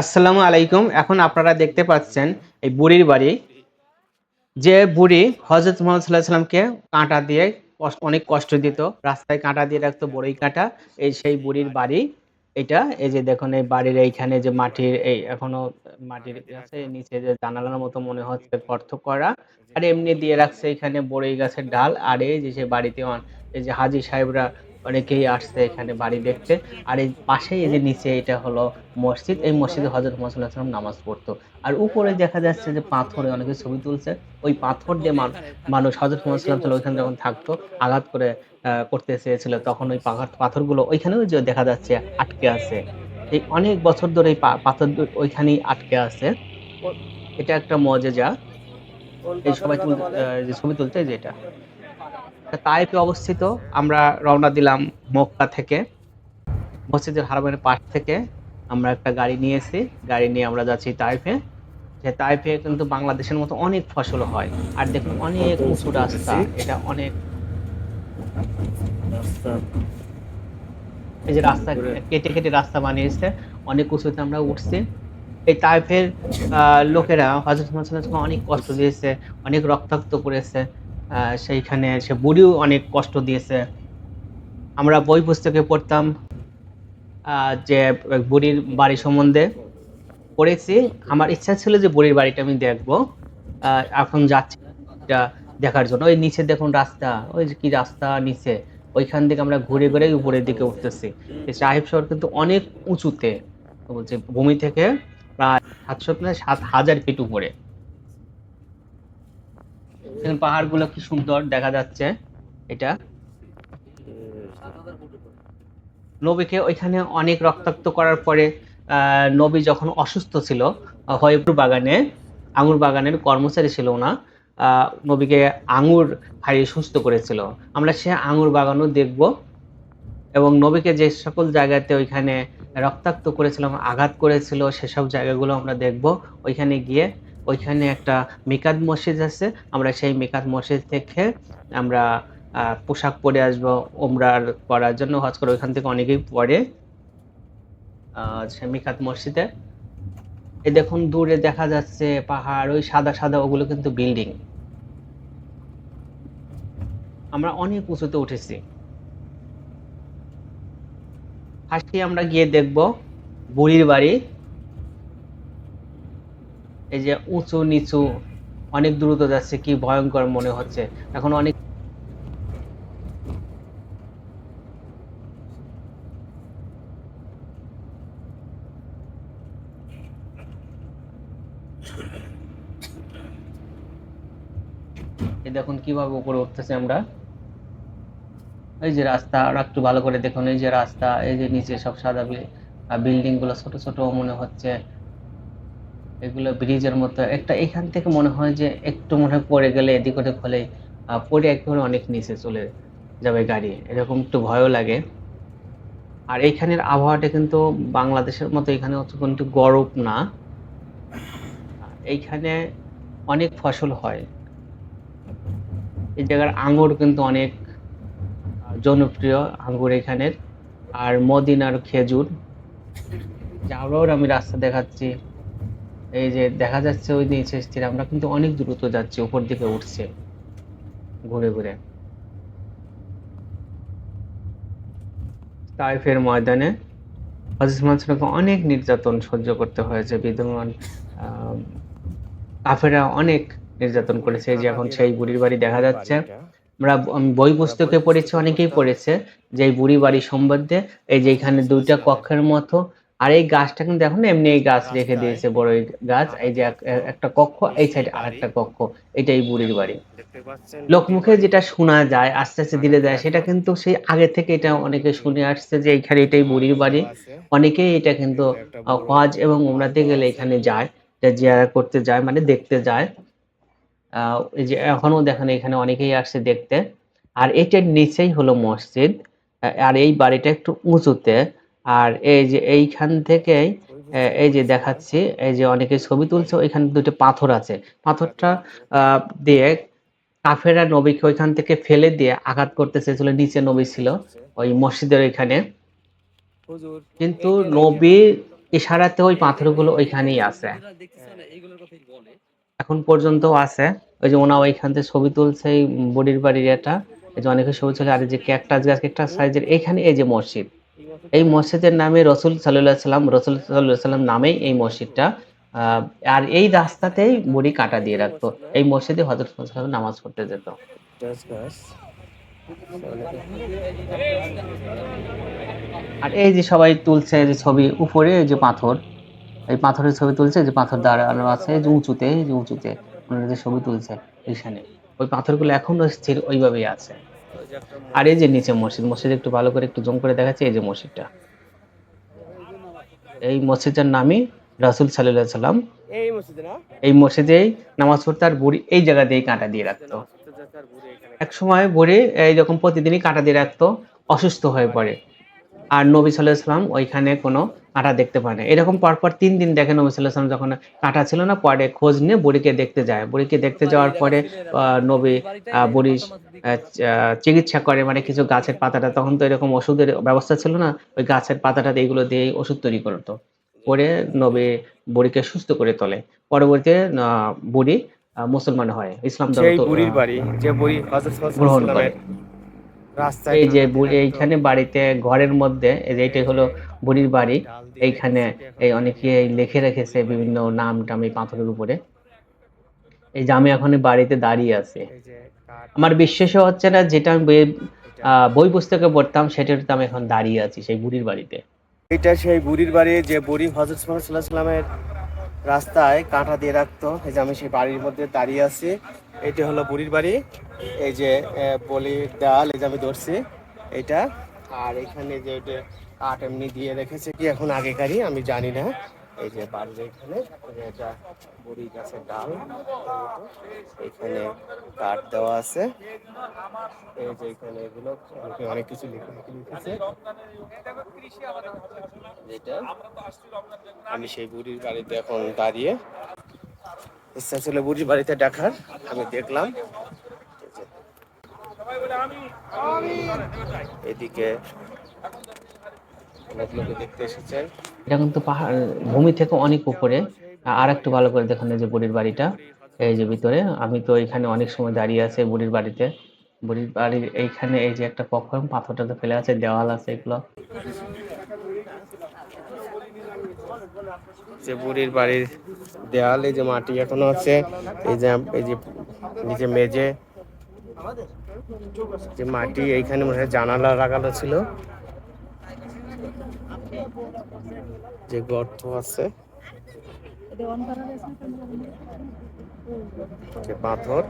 আসসালামু আলাইকুম। এখন আপনারা দেখতে পাচ্ছেন এই বুড়ির বাড়ি। যে বুড়ি হজরত মোহাম্মদ সাল্লাহ সাল্লামকে কাঁটা দিয়ে অনেক কষ্ট দিত। রাস্তায় কাঁটা দিয়ে রাখতো বড়ই কাঁটা। এই সেই বুড়ির বাড়ি। এটা এই যে দেখুন, এই বাড়ির এইখানে যে মাটির এই এখনও মাটির আছে, নিচে যে জানালার মতো মনে হচ্ছে গর্ত করা। আর এমনি দিয়ে রাখছে এখানে বড়ই গাছের ডাল। আর এই যে সে বাড়িতে এই যে হাজি সাহেবরা অনেকেই আসছে এখানে বাড়ি দেখতে। আর এই পাশেই এই যে নিচে এটা হলো মসজিদ, এই মসজিদে হজরত মোহাম্মদ সাল্লাম নামাজ পড়তো। আর উপরে দেখা যাচ্ছে যে পাথরে, অনেকে ছবি তুলছে, ওই পাথর দিয়ে মান- মানুষ হজরত মোহাম্মদ সাল্লাম সাল্লাম ওইখানে যখন থাকতো, আঘাত করে করতে চেয়েছিল, তখন ওই পাথর পাথরগুলো ওইখানেও যে দেখা যাচ্ছে আটকে আছে। এই অনেক বছর ধরে এই পাথর ওইখানেই আটকে আছে। এটা একটা মজেজা। এই সবাই ছবি তুলতে যেটা তাইপে অবস্থিত, আমরা রওনা দিলাম মক্কা থেকে। মসজিদের হারামের পাশ থেকে আমরা একটা গাড়ি নিয়েছি। গাড়ি নিয়ে আমরা যাচ্ছি তাইফে যে তাইফে কিন্তু বাংলাদেশের মতো অনেক ফসল হয়। আর দেখুন, অনেক উঁচু রাস্তা। এটা অনেক এই যে রাস্তা কেটে কেটে রাস্তা বানিয়েছে। অনেক উঁচুতে আমরা উঠছি। এই তাইফের লোকেরা হজরত মোহাম্মদ অনেক কষ্ট দিয়েছে, অনেক রক্তাক্ত করেছে। সেইখানে সে বুড়িও অনেক কষ্ট দিয়েছে। আমরা বই পুস্তকে পড়তাম যে বুড়ির বাড়ি সম্বন্ধে পড়েছি। আমার ইচ্ছা ছিল যে বুড়ির বাড়িটা আমি দেখব এখন যাচ্ছি এটা দেখার জন্য। ওই নিচে দেখুন রাস্তা, ওই যে কি রাস্তা নিচে, ওইখান থেকে আমরা ঘুরে ঘুরে উপরের দিকে উঠতেছি। সাহেব শহর কিন্তু অনেক উঁচুতে, বলছে ভূমি থেকে প্রায় সাতশো সাত হাজার ফিট উপরে। পাহাড়গুলো কি সুন্দর দেখা যাচ্ছে। এটা। নবীকে ওইখানে অনেক রক্তাক্ত করার পরে নবী যখন অসুস্থ ছিল আহ, হরিপুর বাগানে আঙুর বাগানের কর্মচারী ছিল না নবীকে আঙুর খাইয়ে সুস্থ করেছিল। আমরা সে আঙুর বাগানও দেখব। এবং নবীকে যে সকল জায়গাতে ওইখানে রক্তাক্ত করেছিলাম আঘাত করেছিল সেসব জায়গাগুলো আমরা দেখব। ওইখানে গিয়ে ওইখানে একটা মিকাত মসজিদ আছে। আমরা সেই মিকাত মসজিদ থেকে আমরা পোশাক পরে আসব ওমরার করার জন্য। হজ করে ওইখান থেকে অনেকেই পরে মিকাত মসজিদে। এই দেখুন, দূরে দেখা যাচ্ছে পাহাড়, ওই সাদা সাদা, ওগুলো কিন্তু বিল্ডিং। আমরা অনেক উঁচুতে উঠেছি। ফার্স্টে আমরা গিয়ে দেখব, বুড়ির বাড়ি। এই যে উঁচু নিচু, অনেক দ্রুত যাচ্ছে, কি ভয়ঙ্কর মনে হচ্ছে। এখন অনেক দেখুন কীভাবে উপরে উঠতেছে আমরা। এই যে রাস্তা, আর একটু ভালো করে দেখুন, এই যে রাস্তা, এই যে নিচে সব সাদা বিল্ডিংগুলো ছোট ছোট মনে হচ্ছে। এগুলো ব্রিজের মতো। একটা এখান থেকে মনে হয় যে একটু মনে হয় পড়ে গেলে এদিক ওদিক হলে পড়ে একেবারে অনেক নিচে চলে যাবে গাড়ি। এরকম একটু ভয়ও লাগে। আর এইখানের আবহাওয়াটা কিন্তু বাংলাদেশের মতো এখানে কিন্তু গরম না। এইখানে অনেক ফসল হয়। এই জায়গার আঙ্গুর কিন্তু অনেক জনপ্রিয় আঙ্গুর এখানের। আর মদিনার খেজুর। যাওয়ার আমি রাস্তা দেখাচ্ছি। এই যে দেখা যাচ্ছে ওই নিচে স্থির আমরা কিন্তু অনেক দ্রুত যাচ্ছি, উপর দিকে উঠছে, ঘুরে ঘুরে। তাইফের ময়দানে মোহাম্মদ সাল্লাল্লাহু অনেক নির্যাতন সহ্য করতে হয়েছে, বিদ্যমান কাফেরা অনেক নির্যাতন করেছে যে এখন সেই বুড়ির বাড়ি দেখা যাচ্ছে। আমরা আমি বই পুস্তকে পড়েছি, অনেকেই পড়েছে, যে বুড়ি বাড়ি সম্বন্ধে, এই যে এখানে দুইটা কক্ষের মতো আর এই গাছটা কিন্তু এখন এমনি এই গাছ রেখে দিয়েছে বড় এই গাছ এই যে একটা কক্ষ এই সাইডে আরেকটা কক্ষ এটাই বুড়ির বাড়ি। লোকমুখে যেটা শোনা যায় আস্তে আস্তে দিলে যায় সেটা কিন্তু সেই আগে থেকে এটা অনেকে শুনে আসছে যে এখানে এটাই বুড়ির বাড়ি। অনেকেই এটা কিন্তু হজ এবং উমরাতে গেলে এখানে যায় এটা জিয়ারা করতে যায় মানে দেখতে যায়। যে এখনও দেখেন এখানে অনেকেই আসছে দেখতে। আর এটার নিচেই হলো মসজিদ আর এই বাড়িটা একটু উঁচুতে। আর এই যে এইখান থেকেই এই যে দেখাচ্ছি এই যে অনেকে ছবি তুলছে ওইখানে দুটো পাথর আছে। পাথরটা আহ, দিয়ে কাফেরা নবীকে ওইখান থেকে ফেলে দিয়ে আঘাত করতে চেয়েছিল নিচে নবী ছিল ওই মসজিদের ওইখানে। কিন্তু নবীর ইশারাতে ওই পাথরগুলো ওইখানেই আছে। এখন পর্যন্ত আছে। ওই যে ওনা ওইখান থেকে ছবি তুলছে এই বুড়ির বাড়ির এটা। এই যে অনেকে ছবি তুলে আর এই যে ক্যাকটাস গাছ ক্যাকটাস সাইজের এখানে এই যে মসজিদ। এই মসজিদের নামে রসুল সাল্লাহ সাল্লাম, রসুল সাল্লাহ সাল্লাম নামেই এই মসজিদটা আর এই রাস্তাতেই মুড়ি কাটা দিয়ে রাখতো। এই মসজিদে হজরত সাল্লাম নামাজ পড়তে যেত। আর এই যে সবাই তুলছে যে ছবি, উপরে যে পাথর, এই পাথরের ছবি তুলছে, যে পাথর দাঁড়ানো আছে যে উঁচুতে যে উঁচুতে, ওনারা যে ছবি তুলছে, এইখানে। ওই পাথরগুলো এখনও স্থির, ওইভাবেই আছে। আর এই যে নিচে মসজিদ মসজিদ একটু ভালো করে একটু জুম করে দেখাচ্ছে এই যে মসজিদটা। এই মসজিদের নামই রাসুল সাল্লাহ সাল্লাম। এই মসজিদে না? এই মসজিদেই নামাজ পড়তে আর বুড়ি এই জায়গা দিয়েই কাঁটা দিয়ে রাখতো। এক সময় বুড়ি এইরকম প্রতিদিনই কাঁটা দিয়ে রাখতো অসুস্থ হয়ে পড়ে। আর নবী সাল্লাহ সাল্লাম ওইখানে কোনো কাঁটা দেখতে পায় না। এরকম পরপর তিন দিন দেখে নবী সাল্লাহ সাল্লাম যখন কাঁটা ছিল না পরে খোঁজ নিয়ে বুড়িকে দেখতে যায়। বুড়িকে দেখতে যাওয়ার পরে আহ, নবী আহ, চিকিৎসা করে মানে কিছু গাছের পাতাটা তখন তো এরকম ওষুধের ব্যবস্থা ছিল না ওই গাছের পাতাটা দিয়ে এগুলো দিয়ে ওষুধ তৈরি করতো। করে নবী বুড়িকে সুস্থ করে তোলে। পরবর্তীতে আহ, বুড়ি আহ, মুসলমান হয়। ইসলাম ধর্ম বুড়ির বাড়ি যে বুড়ি গ্রহণ করে। এই যে এইখানে বাড়িতে ঘরের মধ্যে এইটাই হলো বুড়ির বাড়ি। এইখানে এই অনেকে লিখে রেখেছে বিভিন্ন নাম টাম এই পাথরের উপরে। এই যে আমি এখন বাড়িতে দাঁড়িয়ে আছি। আমার বিশ্বাসও হচ্ছে না যেটা আমি বই পুস্তকে পড়তাম সেটাতে আমি এখন দাঁড়িয়ে আছি সেই বুড়ির বাড়িতে। এটা সেই বুড়ির বাড়ি যে বুড়ি হজরত সাল্লামের রাস্তায় কাঁটা দিয়ে রাখতো। এই যে আমি সেই বাড়ির মধ্যে দাঁড়িয়ে আছি। এটি হলো বুড়ির বাড়ি। এই যে বলির ডাল, এই যে আমি ধরছি এটা। আর এখানে যে কাঠ এমনি দিয়ে রেখেছে কি এখন আগেকারই, আমি জানি না। এই যে বাড়ির এখানে এটা বুড়ি গাছের ডাল, এখানে কাঠ দেওয়া আছে। এই যে এখানে এগুলো অনেকে কিছু লিখে লিখে লিখেছে। যেটা আমি সেই বুড়ির বাড়িতে এখন দাঁড়িয়ে ইচ্ছা ছিল বুড়ির বাড়িতে দেখার, আমি দেখলাম। এদিকে অনেক লোকে দেখতে এসেছেন এটা কিন্তু পাহাড়, ভূমি থেকে অনেক উপরে। আর একটু ভালো করে দেখুন যে বুড়ির বাড়িটা, এই যে ভিতরে। আমি তো এখানে অনেক সময় দাঁড়িয়ে আছে বুড়ির বাড়িতে। বুড়ির বাড়ির এইখানে এই যে একটা কখন পাথরটা তো ফেলে আছে, দেওয়াল আছে এগুলো। যে বুড়ির বাড়ির দেয়ালে যে মাটি এখনও আছে, এই যে এই যে নিচে মেঝে। যে মাটি, এইখানে মনে হয় জানালা লাগানো ছিল। যে গর্ত আছে। যে পাথর।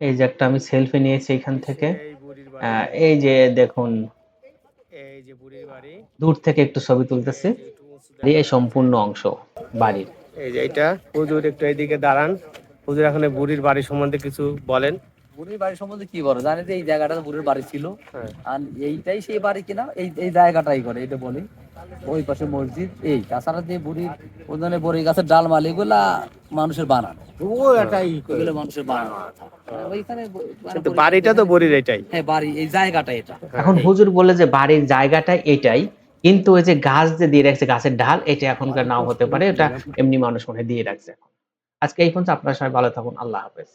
এই যে একটা আমি সেলফি নিয়েছি এখান থেকে। এই আহ, এই যে দেখুন। এই যে বুড়ির বাড়ি। দূর থেকে একটু ছবি তুলতেছি। এই সম্পূর্ণ অংশ বাড়ির। এই যে এটা হুজুর একটু এইদিকে দাঁড়ান। হুজুর এখন বুড়ির বাড়ি সম্বন্ধে কিছু বলেন। বুড়ির বাড়ি সম্বন্ধে কি বলো? জানি যে এই জায়গাটা বুড়ির বাড়ি ছিল। হ্যাঁ। আর এইটাই সেই বাড়ি কিনা? এই এই জায়গাটাই করে এটা বলে। ওই পাশে মসজিদ এই। তাছাড়া যে বুড়ির ওখানে বড়ি গাছের ডাল মাল এগুলা মানুষের বানানো। এগুলো মানুষের বানানো। ওইখানে ব- মানে বাড়িটা তো বুড়ির এটাই। হ্যাঁ বাড়ি এই জায়গাটা এটা। এখন হুজুর বলে যে বাড়ির জায়গাটা এটাই কিন্তু ওই যে গাছ যে দিয়ে রাখছে গাছের ডাল এটা এখনকার নাও হতে পারে এটা এমনি মানুষ মনে দিয়ে রাখছে আজকে এই পর্যন্ত আপনারা সবাই ভালো থাকুন আল্লাহ হাফেজ।